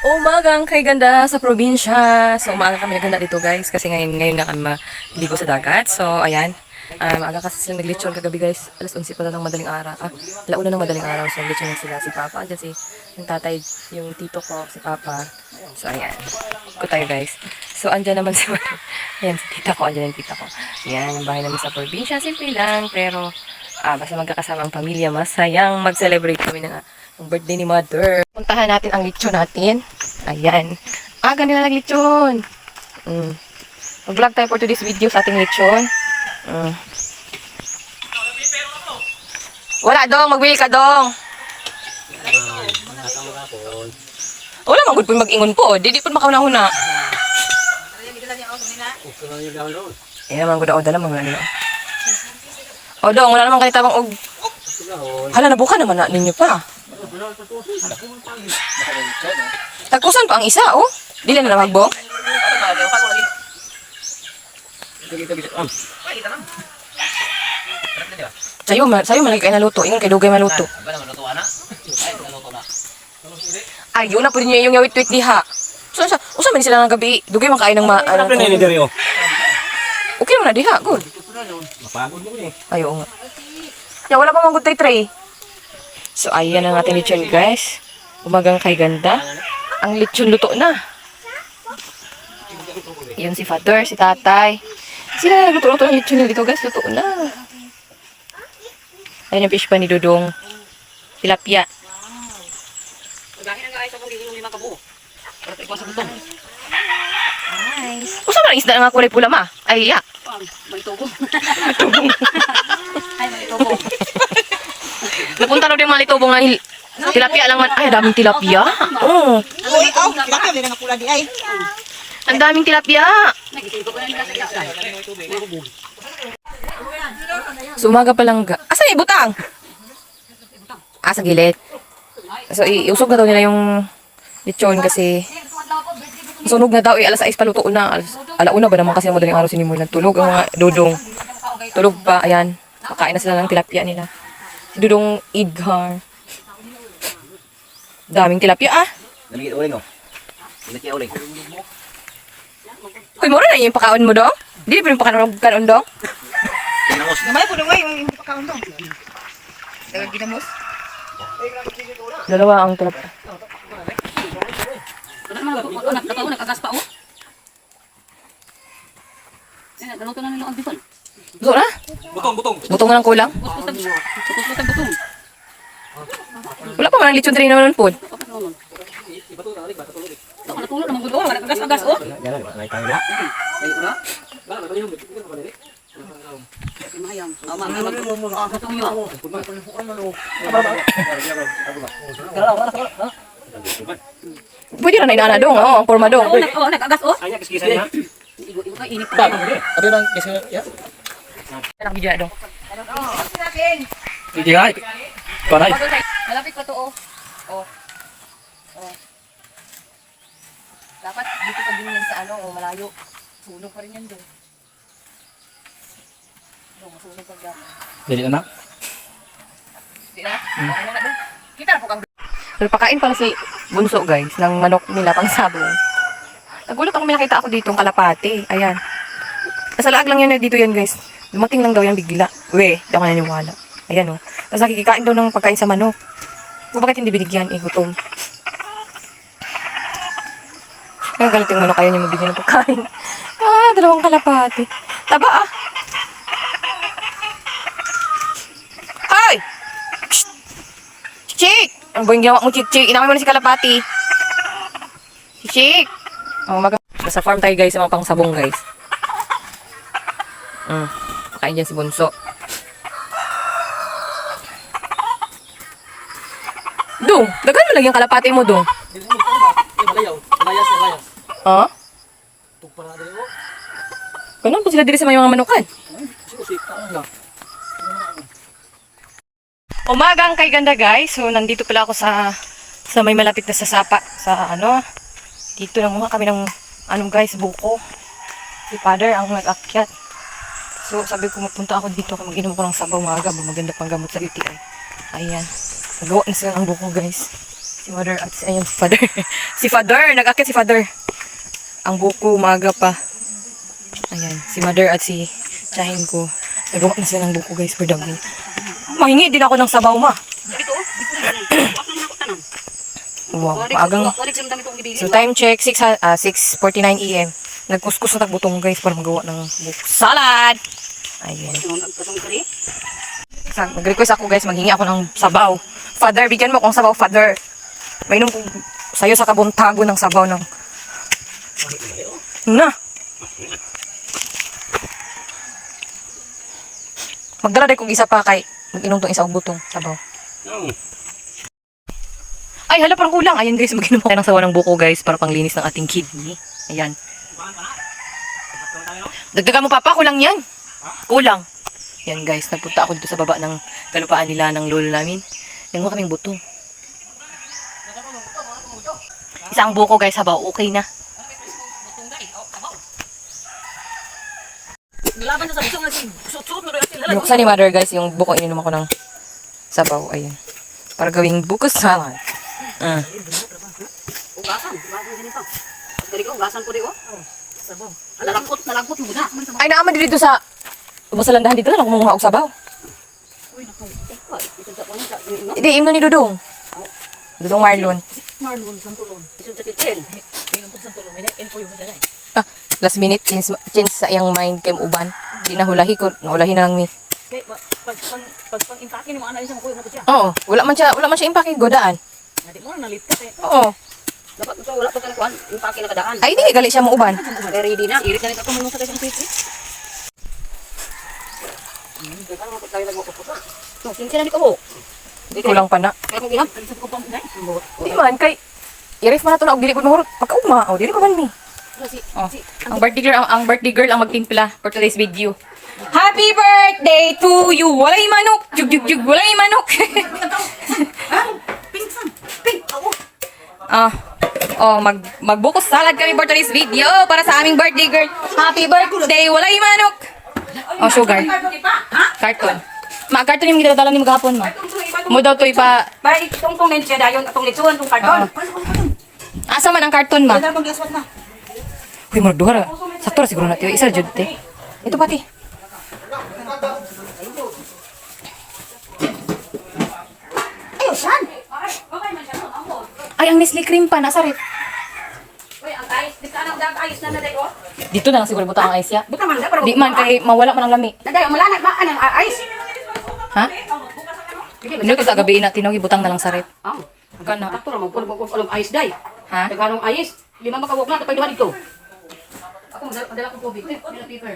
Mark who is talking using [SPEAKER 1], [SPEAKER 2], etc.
[SPEAKER 1] Umagang kay ganda sa probinsya. So, umaga kami naganda dito guys kasi ngayon, ngayon na kami maligo sa dagat. So, ayan. Um, aga kasi sila naglitsyon kagabi guys. Alas 11 pa na ng madaling araw. Ah, alauna ng madaling araw. So, naglitsyon na sila si Papa. Diyan si yung tatay, yung tito ko, si Papa. So, ayan. Ko tayo guys. So, andyan naman si Ayan, si tita ko. Andyan yung tita ko. Ayan, yung bahay namin sa probinsya. Simple lang. Pero, ah, basta magkakasama ang pamilya, masayang mag-celebrate kami ng, ng birthday ni Mother. Puntahan natin ang lechon natin. Ayan. Ah, ganun na naglechon. Mm. Mag-vlog tayo for today's video sa ating lechon. Mm. Wala dong, magbili ka dong. Wala man gud po mag-ingon po. Di di po makauna-una. Eh, man gud ako dala mga ano. O dong, wala naman kanita bang og Hala, nabuka naman na ninyo pa. Tagkusan pa ang isa, oh. Dili na namagbo. Sayo, ma- sayo malagi kayo naluto. Ingon kay dugay maluto. Ay, yun na po niyo yung yawit-wit diha. So, sa, usa man sila ng gabi. Dugay man kain ng ma...
[SPEAKER 2] Ano oh?
[SPEAKER 1] Okay naman na diha, good.
[SPEAKER 2] Mapagod mo ni.
[SPEAKER 1] Ay, oo nga. Ya, wala pa mang good tray. So, ayan ang ating lechon, guys. Umagang kay ganda. Ang lechon luto na. Yun si father, si tatay. Sila na nagluto-luto ng lechon dito, guys. Luto na. Ayan yung fish pa ni Dudong. Tilapia. Nice. Usa man ang isda nga kulay pula ma? Ay, ya. Napunta na din mga litobo nga hil- tilapia lang man. Ay, daming tilapia. Oo.
[SPEAKER 3] Uy, aw, bakit na pula di ay?
[SPEAKER 1] Ang daming tilapia. So, umaga pa lang ga. Asan yung butang? Ah, sa gilid. So, iusog na daw nila yung lechon kasi sunog na daw. Eh, alas 6 pa luto na. Alas, alauna ba naman kasi ang madaling araw sinimulan. Tulog ang mga dudong. Tulog pa. Ayan. Makain na sila ng tilapia nila. Dudong Idgar. Daming tilapia ah.
[SPEAKER 2] Daligit uling oh. Daligit uling.
[SPEAKER 1] Uy, mura na yung pakaon mo dong? Di pa yung pakaon kanon dong?
[SPEAKER 2] Tinamos.
[SPEAKER 3] Gamay po dungay, yung pagkaon to. Dagang ginamos.
[SPEAKER 1] Dalawa ang tilapia.
[SPEAKER 4] nakagas pa oh. Eh, naluto na nila ang bifon.
[SPEAKER 1] Gusto na?
[SPEAKER 2] Butong, butong.
[SPEAKER 1] Butong na lang kulang? Wala pa man lechon train naman po.
[SPEAKER 4] Oh.
[SPEAKER 2] Na.
[SPEAKER 1] Pwede na na inana dong, oh, ang forma dong.
[SPEAKER 4] Oh, oh, nakagas oh.
[SPEAKER 2] Ay, kiskisan niya.
[SPEAKER 4] Igo, igo, ay, init pa.
[SPEAKER 2] Ano lang kasi ya?
[SPEAKER 1] Ang video na dong.
[SPEAKER 2] Hindi ay. Panay.
[SPEAKER 1] Malapit pa to, oh. Oh. Oh. Dapat dito pa din yan sa ano, oh, malayo. Sunog pa rin yan dong. Dong, masunog pa dyan.
[SPEAKER 2] Dili na.
[SPEAKER 1] Di na? Okay na na dong. Kita na po kang Pero pakain pala si Bunso guys, ng manok nila pang sabong. Nagulat ako may nakita ako dito, ang kalapate. Ayan. Nasa laag lang yan dito yan guys. Dumating lang daw yan bigla. We, di ako naniniwala. Ayan o. Oh. Tapos nakikikain daw ng pagkain sa manok. O bakit hindi binigyan? Eh, gutom. Ang galit yung manok, ayaw niya mabigyan ng pagkain. Ah, dalawang kalapate. Taba ah. Ay! Chick! Ang buwing ginawa mo, Chick. Inamay mo na si Kalapati. Si Chick! Oh, mag- Nasa farm tayo guys, sa mga pangsabong guys. Mm. Kain dyan si Bunso. Dong, dagan mo lang yung kalapati mo, Dong. Ha? Ganun po sila diri sa may mga manukan. Umagang kay ganda guys. So nandito pala ako sa sa may malapit na sa sapa sa ano. Dito nanguha kami ng ano guys, buko. Si father ang nag-akyat. So sabi ko mapunta ako dito mag-inom ko ng sabaw maaga ba maganda pang gamot sa UTI. Ayan. Nagawa na sila ng buko guys. Si mother at si, ayun, si father. si father, nag-akit si father. Ang buko, umaga pa. Ayan, si mother at si tsahin ko. Nagawa na sila ng buko guys for dago. Mahingi din ako ng sabaw ma.
[SPEAKER 4] Oh.
[SPEAKER 1] Wow, maagang.
[SPEAKER 4] Dami.
[SPEAKER 1] So time check, 6, ha- ah, 6.49 AM. Nagkuskus na tagbutong guys para magawa ng buko. Salad! Sa- Nag-request ako guys, maghingi ako ng sabaw. Father, bigyan mo akong sabaw, father. May nung sa'yo sa kabuntago ng sabaw ng... Na! Magdala din kong isa pa kay mag-inom tong isang butong sabaw. Ay, hala, parang kulang. Ayan guys, mag-inom ako ng sabaw ng buko guys para panglinis ng ating kidney. Ayan. Dagdagan mo papa, kulang yan. Kulang. Yan guys, nagpunta ako dito sa baba ng kalupaan nila ng lolo namin. Nanguha kaming buto. Isang buko guys, habaw, okay na. Binuksan ni mother guys, yung buko ininom ako ng sabaw. Ayun. Para gawing buko salad. Mm.
[SPEAKER 4] Ugasan, ugasan. Dari ko, ugasan ko di ko. Sabaw. Nalangkot, nalangkot mo na.
[SPEAKER 1] Ay, naaman dito sa... Ubos sa landahan dito na lang kumuha og sabaw.
[SPEAKER 4] Uy, naku. Sa sa.
[SPEAKER 1] Hindi, imno ni Dudong. Dudong Marlon.
[SPEAKER 4] Marlon, santulon. Ito sa kitin. Ino po santulon. May na-info yung dala.
[SPEAKER 1] Ah, last minute, change, change sa iyang mind kay uban. Di nahulahi ko, nahulahi na lang mi.
[SPEAKER 4] Kaya, pag pag pag pag impake ni mga anak siya makuha na to siya.
[SPEAKER 1] Oo, wala man siya, wala man siya impake godaan.
[SPEAKER 4] Hindi mo na nalit ka eh.
[SPEAKER 1] Oo.
[SPEAKER 4] Dapat ito wala pa kan kuan, impake na kadaan.
[SPEAKER 1] Ay, di gali siya mo uban.
[SPEAKER 4] Ready na, irit na nito kung sa kayong pipi. Hmm, kaya mo tayo nagpupusa. No, kinsa na di ko.
[SPEAKER 1] Kulang pa na.
[SPEAKER 4] Kaya kung ihap, sa ko pang dai.
[SPEAKER 1] Di man, kay... I-ref man na ito na, og dili ko mahurot. Pagkauma, o, dili ko man.
[SPEAKER 4] Si
[SPEAKER 1] Oh. Ang birthday girl, ang, ang birthday girl ang magtimpla for today's video. Happy birthday to you! Walay manok! Jug, jug, jug! Walay manok! Ah, oh, mag magbukos salad kami for today's video para sa aming birthday girl. Happy birthday! Walay manok! Oh, sugar. Carton. Ma, carton yung ginadala ni maghapon, ma. Mo daw to ipa...
[SPEAKER 4] Bay, tong tong nen siya dayon atong litsuan tong karton.
[SPEAKER 1] Asa man ang carton, ma?
[SPEAKER 4] Dala bang gaswat na.
[SPEAKER 1] Uy, murag duha ra. Sakto ra siguro na tiyo. Isa jud te. Ito pati.
[SPEAKER 4] Ayo san.
[SPEAKER 1] Ay, ang Nestle cream pa nasa ref.
[SPEAKER 4] Ice, di ka dag ayos na na dayo.
[SPEAKER 1] Dito na lang siguro butang ang ice ya.
[SPEAKER 4] Buta man da para
[SPEAKER 1] Di man kay mawala man ang lami.
[SPEAKER 4] Daday malana ba anang ice?
[SPEAKER 1] Ha? Ano ko sa gabi na tinawag butang na lang sa ref.
[SPEAKER 4] Ah.
[SPEAKER 1] Kana.
[SPEAKER 4] Ato ra mo puro ko alam ice day.
[SPEAKER 1] Ha?
[SPEAKER 4] Daganong ice, lima makawok na tapay duha dito. Ako madala ko tubig, paper.